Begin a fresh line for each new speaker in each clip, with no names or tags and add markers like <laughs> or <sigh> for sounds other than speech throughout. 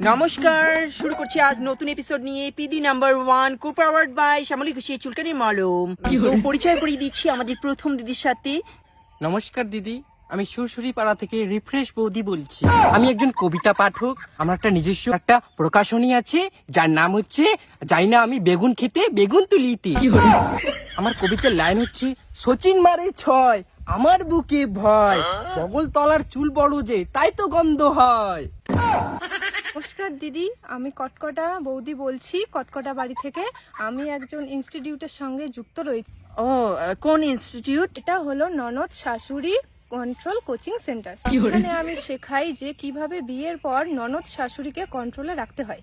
নমস্কার শুরু করছি আজ নতুন এপিসোড নিয়ে PD number one co powered by Shyamali ঘুষি চুলকানি মলম। তো পরিচয় করিয়ে দিচ্ছি আমাদের প্রথম দিদির সাথে।
নমস্কার দিদি আমি সুরসুরি পাড়া থেকে রিফ্রেশ বৌদি বলছি। আমি একজন কবিতা পাঠক আমার একটা নিজস্ব একটা প্রকাশনী আছে যার নাম হচ্ছে যাই না আমি বেগুন খেতে বেগুন তুলিতে। আমার কবিতার লাইন হচ্ছে সচিন মারে ছয় আমার বুকে ভয় বগল তলার চুল বড় যে তাই তো গন্ধ হয়।
নমস্কার দিদি আমি কটকটা বৌদি বলছি কটকটা বাড়ি থেকে আমি একজন ইনস্টিটিউটের সঙ্গে যুক্ত রয়েছি।
ও কোন ইনস্টিটিউট
এটা হলো ননদ শাশুড়ি কন্ট্রোল কোচিং সেন্টার এখানে আমি শেখাই যে কীভাবে বিয়ের পর ননদ শাশুড়িকে কন্ট্রোলে রাখতে হয়।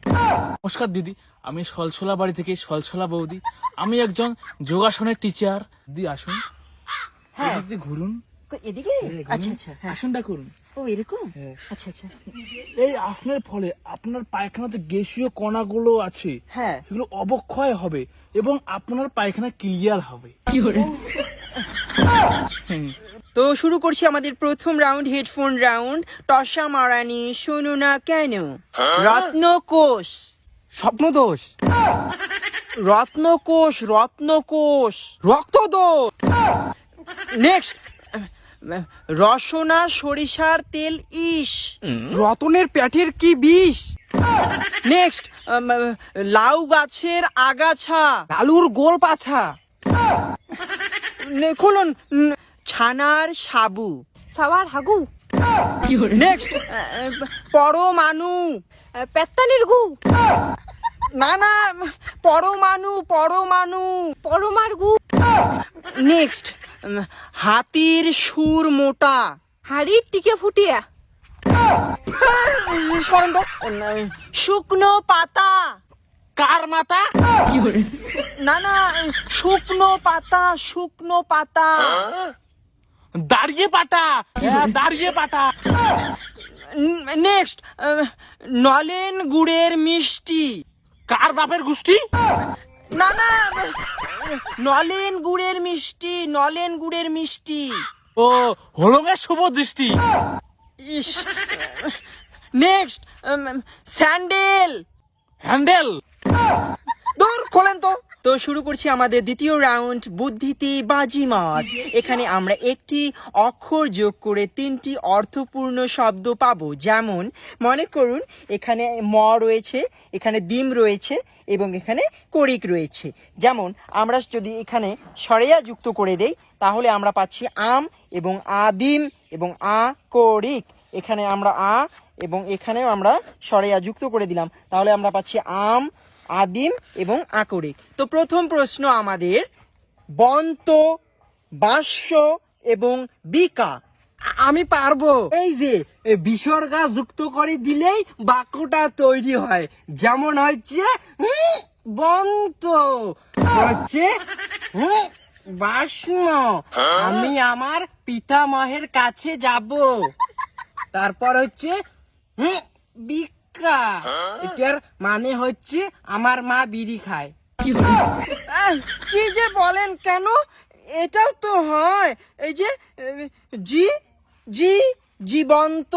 নমস্কার দিদি আমি সলসলা বাড়ি থেকে সলসলা বৌদি। আমি একজন যোগাসনের টিচার দিদি আসুন।
হ্যাঁ।
ঘুরুন।
এদিকে। আচ্ছা আচ্ছা হ্যাঁ।
আসনটা করুন।
ও এরকম?
হ্যাঁ।
আচ্ছা আচ্ছা।
এই আসনের ফলে আপনার পায়খানাতে গ্যাসীয় কণাগুলো আছে
হ্যাঁ।
সেগুলো অবক্ষয় হবে এবং আপনার পায়খানা ক্লিয়ার হবে।
তো শুরু করছি আমাদের প্রথম রাউন্ড হেডফোন রাউন্ড। টসা মারানি শোনো না কেন? রত্নকোষ।
স্বপ্ন দোষ
রত্নকোষ রত্নকোষ।
রক্ত দোষ
নেক্সট রসনা সরিষার তেল ইস।
রতনের পেটের কি বিষ?
নেক্সট লাউ গাছের আগাছা।
লালুর গোল পাছা।
খুলুন। ছানার সাবু।
সাওয়ার হাগু।
নেক্সট পরমাণু।
পেত্তানির গু।
না না পরমাণু পরমাণু।
পরমার গু।
নেক্সট হাতির সুর মোটা।
হাড়ির টিকে ফুটিয়া।
সরেন তো। শুকনো পাতা।
কার মাথা?
না না শুকনো পাতা শুকনো পাতা।
দাঁড়িয়ে হ্যাঁ, দাঁড়িয়ে পাটা।
নেক্সট নলেন গুড়ের মিষ্টি।
কার বাপের গোষ্ঠী?
নলেন গুড়ের মিষ্টি নলেন গুড়ের মিষ্টি।
ও হলঙ্গের শুভ দৃষ্টি।
ইস নেক্সট স্যান্ডেল।
হ্যান্ডেল?
দূর খোলেন তো। তো শুরু করছি আমাদের দ্বিতীয় রাউন্ড, বুদ্ধিতে বাজিমাত এখানে আমরা একটি অক্ষর যোগ করে তিনটি অর্থপূর্ণ শব্দ পাবো। যেমন, মনে করুন, এখানে ম রয়েছে, এখানে ডিম রয়েছে, এবং এখানে করিক রয়েছে। যেমন, আমরা যদি এখানে সরেয়া যুক্ত করে দেই, তাহলে আমরা পাচ্ছি আম এবং আদিম এবং আ করিক। এখানে আমরা আ এবং এখানেও আমরা সরেয়া যুক্ত করে দিলাম। তাহলে আমরা পাচ্ছি আম আদিম এবং আকরিক। তো প্রথম প্রশ্ন আমাদের বন্ত বাস্য এবং বিকা।
আমি পারব।
এই যে
বিসর্গা যুক্ত করে দিলেই বাক্যটা তৈরি হয়। যেমন হচ্ছে বন্ত। হচ্ছে বাষ্ণ। আমি আমার পিতামহের কাছে যাব। তারপর হচ্ছে উম, এটার মানে হচ্ছে আমার মা বিড়ি খায়।
কি যে বলেন কেন? এটাও তো হয়। এই যে, জি জি, জীবন্ত,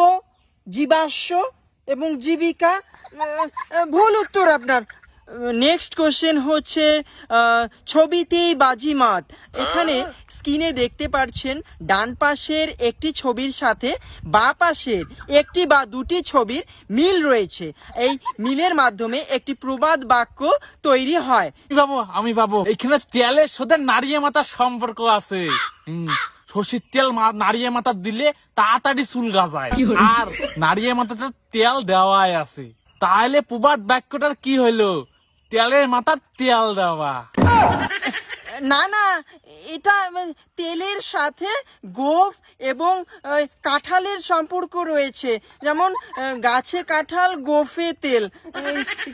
জীবাশ্ম এবং জীবিকা ভুল উত্তর আপনার। নেক্সট কোশ্চেন হচ্ছে আহ, ছবিতেই বাজিমাত। এখানে স্ক্রিনে দেখতে পাচ্ছেন ডান পাশের একটি ছবির সাথে বা পাশের একটি বা দুটি ছবির মিল রয়েছে। এই মিলের মাধ্যমে একটি প্রবাদ বাক্য তৈরি হয়।
আমি বাবু আমি বাবু এখানে তেলের সাথে নারিয়ে মাথার সম্পর্ক আছে। সর্ষের তেল মা- নারিয়ে মাথা দিলে তাড়াতাড়ি চুল গাছায় আর নারিয়ে মাথাটা তেল দেওয়াই আছে। তাহলে প্রবাদ বাক্যটার কি হইল? তেলের মাথা তেল দেওয়া।
না না এটা তেলের সাথে গোফ এবং কাঁঠালের সম্পর্ক রয়েছে। যেমন গাছে কাঁঠাল গোফে তেল।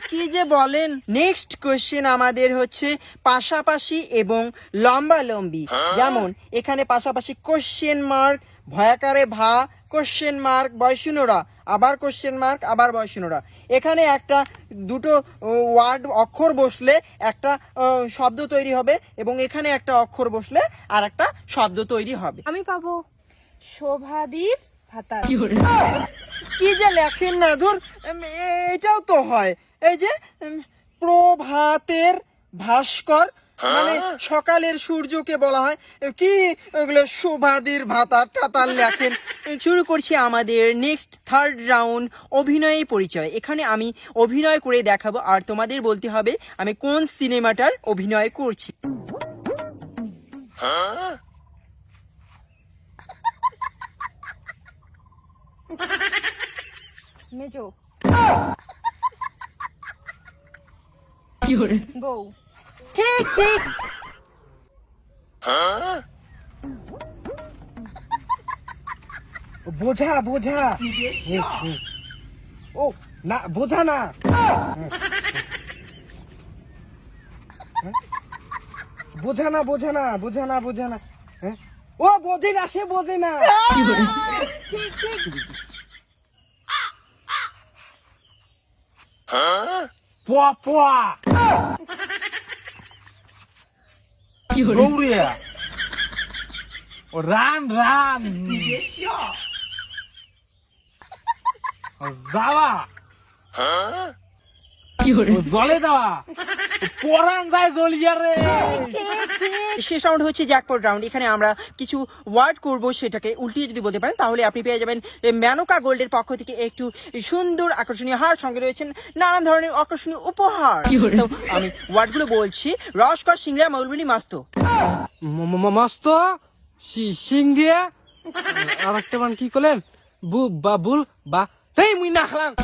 কি যে বলেন? নেক্সট কোয়েশ্চেন আমাদের হচ্ছে পাশাপাশি এবং লম্বালম্বি। যেমন এখানে পাশাপাশি কোশ্চেন মার্ক ভয়াকারে ভা কোশ্চেন মার্ক বয়সুনোরা আবার কোশ্চেন মার্ক আবার বয়সুনোরা এখানে একটা দুটো ওয়ার্ড অক্ষর বসলে একটা শব্দ তৈরি হবে এবং এখানে একটা অক্ষর বসলে আর একটা শব্দ তৈরি হবে।
আমি পাবো শোভাদির
কি যে লেখেন না ধর এটাও তো হয়। এই যে প্রভাতের ভাস্কর মানে সকালের সূর্যকে বলা হয়। কি? ওগুলো শোভাদির ভাতা টাতার লেখেন। শুরু করছি আমাদের নেক্সট থার্ড রাউন্ড অভিনয়ে পরিচয়। এখানে আমি অভিনয় করে দেখাবো। আর তোমাদের বলতে হবে আমি কোন সিনেমাটার অভিনয় করছি?
মেজো। বউ।
ঠিক <laughs> ঠিক
বোঝা বোঝা। ও না বোঝা না? বোঝা না বোঝা না বোঝা না বোঝা না? ও বোঝে না সে বোঝে না <laughs>
পোয়া পোয়া দৌড়িয়া ও রান রান যাওয়া জলে দেওয়া। পরান যায় জলিয়া রে
শেষ রাউন্ড হচ্ছে জ্যাকপট রাউন্ড এখানে আমরা কিছু ওয়ার্ড করব সেটাকে উল্টিয়ে যদি বলতে পারেন তাহলে আপনি পেয়ে যাবেন ম্যানোকা গোল্ডের পক্ষ থেকে একটু সুন্দর আকর্ষণীয় হার। সঙ্গে রয়েছেন নানান ধরনের আকর্ষণীয় উপহার। তো আমি ওয়ার্ডগুলো বলছি। রসকর সিংড়া মৌলবনি মাস্তো।
মস্ত সি- সিংড়িয়া। আর একটা মান কি করলেন? বু বা বুল বা তাই মুই না খেলাম